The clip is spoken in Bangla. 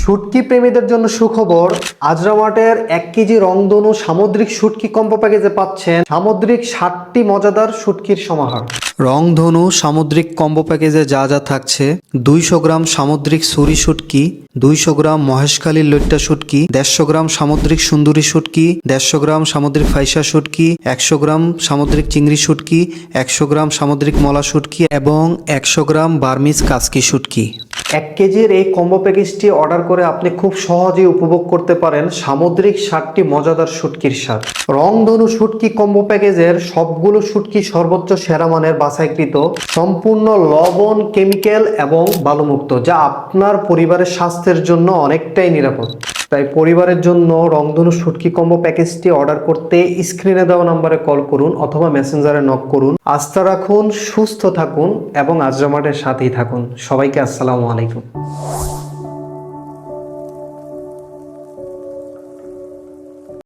শুটকি প্রেমীদের জন্য সুখবর আজরামাটের এক কেজি রংধনু সামুদ্রিক শুটকি কম্বো প্যাকেজে পাচ্ছেন সামুদ্রিক ষাটটি মজাদার শুটকির সমাহার। রংধনু সামুদ্রিক কম্বো প্যাকেজে যা যা থাকছে, দুইশো গ্রাম সামুদ্রিক সুরি শুটকি, দুইশো গ্রাম মহেশখালীর লইট্টা শুটকি, দেড়শো গ্রাম সামুদ্রিক সুন্দরী শুটকি, দেড়শো গ্রাম সামুদ্রিক ফাইসা শুটকি, একশো গ্রাম সামুদ্রিক চিংড়ি শুটকি, একশো গ্রাম সামুদ্রিক মলা শুটকি এবং একশো গ্রাম বার্মিজ কাসকি শুটকি। এক কেজির এই কম্বো প্যাকেজটি অর্ডার করে আপনি খুব সহজেই উপভোগ করতে পারেন সামুদ্রিক সারটি মজাদার শুটকির স্বাদ। রংধনু শুটকি কম্বো প্যাকেজের সবগুলো শুটকি সর্বোচ্চ সেরা মানের বাছাইকৃত সম্পূর্ণ লবণ কেমিক্যাল এবং বালুমুক্ত, যা আপনার পরিবারের স্বাস্থ্যের জন্য অনেকটাই নিরাপদ। তাই পরিবারের জন্য রংধনু শুটকি কম্বো প্যাকেজটি অর্ডার করতে স্ক্রিনে দেওয়া নম্বরে কল করুন অথবা মেসেঞ্জারে নক করুন। আস্থা রাখুন, সুস্থ থাকুন এবং আজরামাটের সাথেই থাকুন। সবাইকে আসসালামু আলাইকুম।